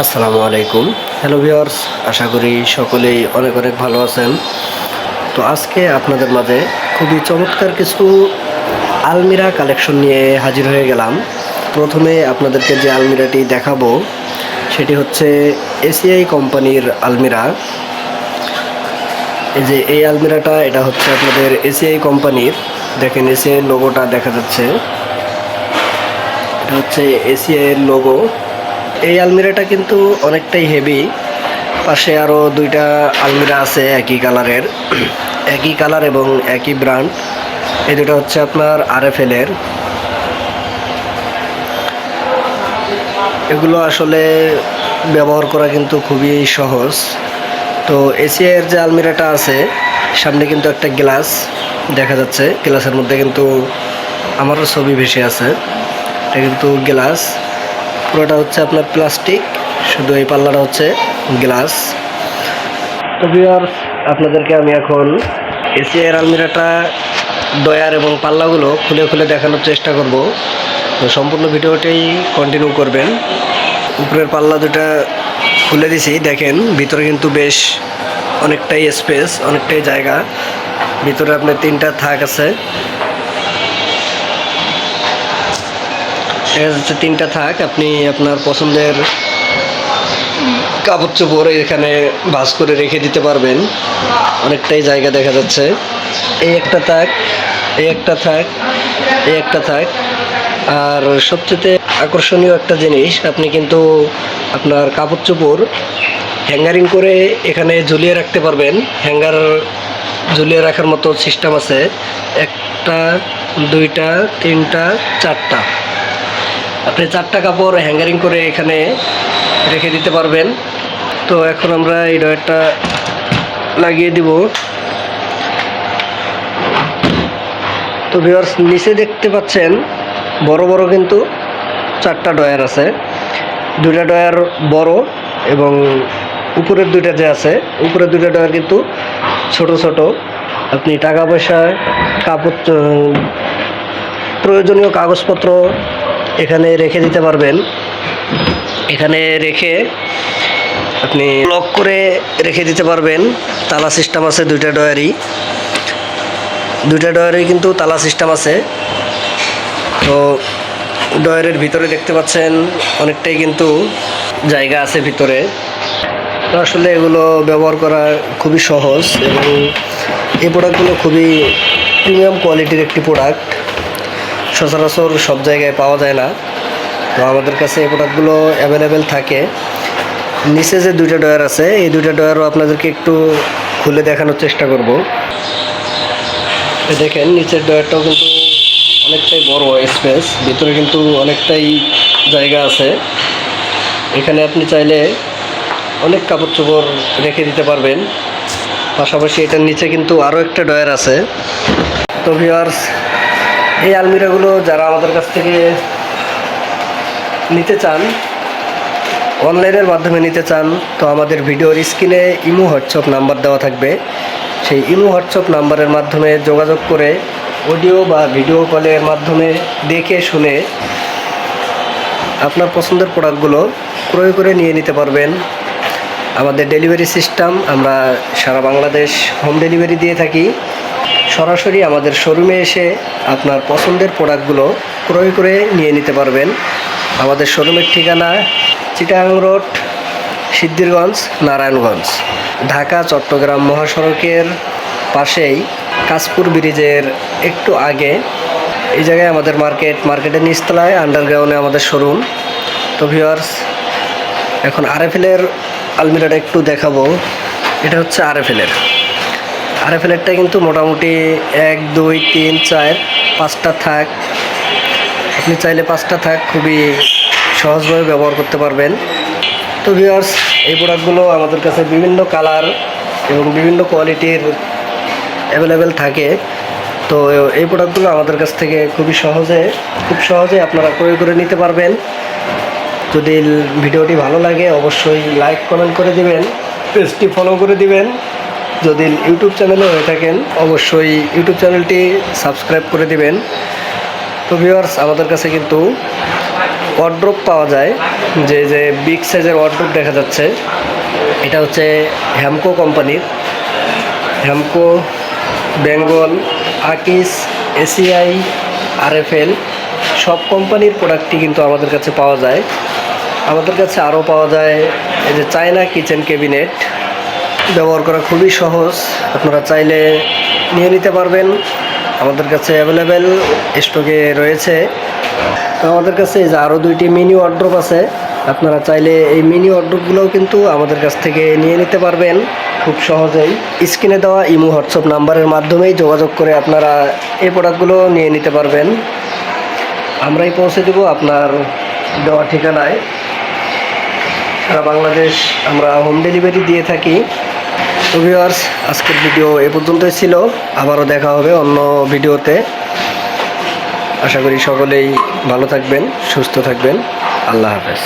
আসসালামু আলাইকুম। Hello viewers আশা করি সকলেই অনেক অনেক ভালো আছেন। তো আজকে আপনাদের মাঝে খুবই চমৎকার কিছু আলমিরা কালেকশন নিয়ে হাজির হয়ে গেলাম। প্রথমে আপনাদেরকে যে আলমিরাটি দেখাবো, সেটি হচ্ছে এসিআই কোম্পানির আলমিরা। এই যে এই আলমিরাটা, এটা হচ্ছে আপনাদের এসিআই কোম্পানির। দেখেন এসিআই লোগোটা দেখা যাচ্ছে। এটা হচ্ছে এসিআই এর লোগো এই আলমিরাটা কিন্তু অনেকটাই হেভি পাশে আরও দুইটা আলমিরা আছে একই কালারের একই কালার এবং একই ব্র্যান্ড এই দুটো হচ্ছে আপনার আরএফএল এর এগুলো আসলে ব্যবহার করা কিন্তু খুবই সহজ। তো এসিআইয়ের যে আলমিরাটা আছে, সামনে কিন্তু একটা গ্লাস দেখা যাচ্ছে। গ্লাসের মধ্যে কিন্তু আমারও ছবি ভেসে আছে। এটা কিন্তু গ্লাস। পুরোটা হচ্ছে আপনার প্লাস্টিক, শুধু এই পাল্লাটা হচ্ছে গ্লাস। তো ভিউয়ার্স আপনাদেরকে আমি এখন এসিআইয়ের আলমিরাটা ডয়ার এবং পাল্লাগুলো খুলে খুলে দেখানোর চেষ্টা করব। তো সম্পূর্ণ ভিডিওটাই কন্টিনিউ করবেন। উপরের পাল্লা দুটা খুলে দিছি, দেখেন, ভিতরে কিন্তু বেশ অনেকটাই স্পেস অনেকটাই জায়গা। ভিতরে আপনার তিনটা থাক আছে এর হচ্ছে তিনটা থাক, আপনি আপনার পছন্দের কাপড় চোপড় এখানে ভাঁজ করে রেখে দিতে পারবেন। অনেকটাই জায়গা দেখা যাচ্ছে। এই একটা থাক, এই একটা থাক, এই একটা থাক। আর সবচেয়ে আকর্ষণীয় একটা জিনিস, আপনি কিন্তু আপনার কাপড় চোপড় হ্যাঙ্গারিং করে এখানে ঝুলিয়ে রাখতে পারবেন। হ্যাঙ্গার ঝুলিয়ে রাখার মতো সিস্টেম আছে। একটা, দুইটা, তিনটা, চারটা। আপনি চারটা কাপড় হ্যাঙ্গারিং করে এখানে রেখে দিতে পারবেন। তো এখন আমরা এই ডয়ারটা লাগিয়ে দিব। তো ভিউয়ার্স নিচে দেখতে পাচ্ছেন, বড় বড় কিন্তু চারটা ডয়ার আছে। দুইটা ডয়ার বড় এবং উপরের দুইটা যে আছে, উপরের দুইটা ডয়ার কিন্তু ছোট ছোট। আপনি টাকা পয়সা, কাপড় প্রয়োজনীয় কাগজপত্র এখানে রেখে দিতে পারবেন। এখানে রেখে আপনি লক করে রেখে দিতে পারবেন। তালা সিস্টেম আছে, দুইটা ডয়ারই দুইটা ডয়ারই কিন্তু তালা সিস্টেম আছে। তো ডয়ারের ভিতরে দেখতে পাচ্ছেন, অনেকটাই কিন্তু জায়গা আছে ভিতরে। আসলে এগুলো ব্যবহার করা খুবই সহজ এবং এই প্রোডাক্টগুলো খুবই প্রিমিয়াম কোয়ালিটির একটি প্রোডাক্ট সচরাচর সব জায়গায় পাওয়া যায় না। তো আমাদের কাছে এই প্রোডাক্টগুলো অ্যাভেলেবেল থাকে। নিচে যে দুইটা ডয়ার আছে, এই দুইটা ডয়ারও আপনাদেরকে একটু খুলে দেখানোর চেষ্টা করব। দেখেন, নিচের ডয়ারটাও কিন্তু অনেকটাই বড় স্পেস ভিতরে কিন্তু অনেকটাই জায়গা আছে। এখানে আপনি চাইলে অনেক কাপড় চোপড় রেখে দিতে পারবেন। পাশাপাশি এটার নিচে কিন্তু আরও একটা ডয়ার আছে। তো ভিউয়ার্স এই আলমিরাগুলো যারা আমাদের কাছ থেকে নিতে চান, অনলাইনের মাধ্যমে নিতে চান, তো আমাদের ভিডিওর স্ক্রিনে ইমো, হোয়াটসঅ্যাপ নাম্বার দেওয়া থাকবে। সেই ইমো, হোয়াটসঅ্যাপ নাম্বারের মাধ্যমে যোগাযোগ করে অডিও বা ভিডিও কলের মাধ্যমে দেখে শুনে আপনার পছন্দের প্রোডাক্টগুলো ক্রয় করে নিয়ে নিতে পারবেন। আমাদের ডেলিভারি সিস্টেম, আমরা সারা বাংলাদেশ হোম ডেলিভারি দিয়ে থাকি। সরাসরি আমাদের শোরুমে এসে আপনার পছন্দের প্রোডাক্টগুলো ক্রয় করে নিয়ে নিতে পারবেন। আমাদের শোরুমের ঠিকানা চিটাং রোড, সিদ্ধিরগঞ্জ, নারায়ণগঞ্জ। ঢাকা, চট্টগ্রাম মহাসড়কের পাশেই কাশপুর ব্রিজের একটু আগে এই জায়গায় আমাদের মার্কেট, মার্কেটের নিচতলায় আন্ডারগ্রাউন্ডে আমাদের শোরুম। তো ভিওয়ার্স এখন আরএফএলের আলমিরাটা একটু দেখাবো। এটা হচ্ছে আরএফএলের। আরএফএলেরটা কিন্তু মোটামুটি এক, দুই, তিন, চার, পাঁচটা থাক। আপনি চাইলে পাঁচটা থাক, খুবই সহজভাবে ব্যবহার করতে পারবেন। তো ভিউয়ার্স এই প্রোডাক্টগুলো আমাদের কাছে বিভিন্ন কালার এবং বিভিন্ন কোয়ালিটির অ্যাভেলেবেল থাকে। তো এই প্রোডাক্টগুলো আমাদের কাছ থেকে খুবই সহজে, খুব সহজে আপনারা ক্রয় করে নিতে পারবেন। যদি ভিডিওটি ভালো লাগে, অবশ্যই লাইক কমেন্ট করে দিবেন। পেজটি ফলো করে দিবেন। যদি ইউটিউব চ্যানেলে হয়ে থাকেন, অবশ্যই ইউটিউব চ্যানেলটি সাবস্ক্রাইব করে দিবেন। তো ভিউয়ার্স আমাদের কাছে কিন্তু ওয়ার্ড্রোপ পাওয়া যায়, যে যে বিগ সাইজের ওয়ার্ড্রোপ দেখা যাচ্ছে। এটা হচ্ছে হ্যামকো কোম্পানির হ্যামকো বেঙ্গল আকিস এসিআই আরএফএল সব কোম্পানির প্রোডাক্টই কিন্তু আমাদের কাছে পাওয়া যায়। আমাদের কাছে আরও পাওয়া যায় এই যে চায়না কিচেন ক্যাবিনেট ব্যবহার করা খুবই সহজ। আপনারা চাইলে নিয়ে নিতে পারবেন। আমাদের কাছে অ্যাভেলেবেল স্টকে রয়েছে। আমাদের কাছে যে আরও দুইটি মিনি ওয়ার্ড্রোপ আছে। আপনারা চাইলে এই মিনি ওয়ার্ড্রোপগুলোও কিন্তু আমাদের কাছ থেকে নিয়ে নিতে পারবেন। খুব সহজেই। স্ক্রিনে দেওয়া ইমো, হোয়াটসঅ্যাপ নাম্বারের মাধ্যমেই যোগাযোগ করে আপনারা এই প্রোডাক্টগুলো নিয়ে নিতে পারবেন। আমরাই পৌঁছে দেব আপনার দেওয়া ঠিকানায়। সারা বাংলাদেশ আমরা হোম ডেলিভারি দিয়ে থাকি। তো ভিউয়ার্স আজকের ভিডিও এ পর্যন্তই ছিল। আবারও দেখা হবে অন্য ভিডিওতে। আশা করি সকলেই ভালো থাকবেন, সুস্থ থাকবেন। আল্লাহ হাফেজ।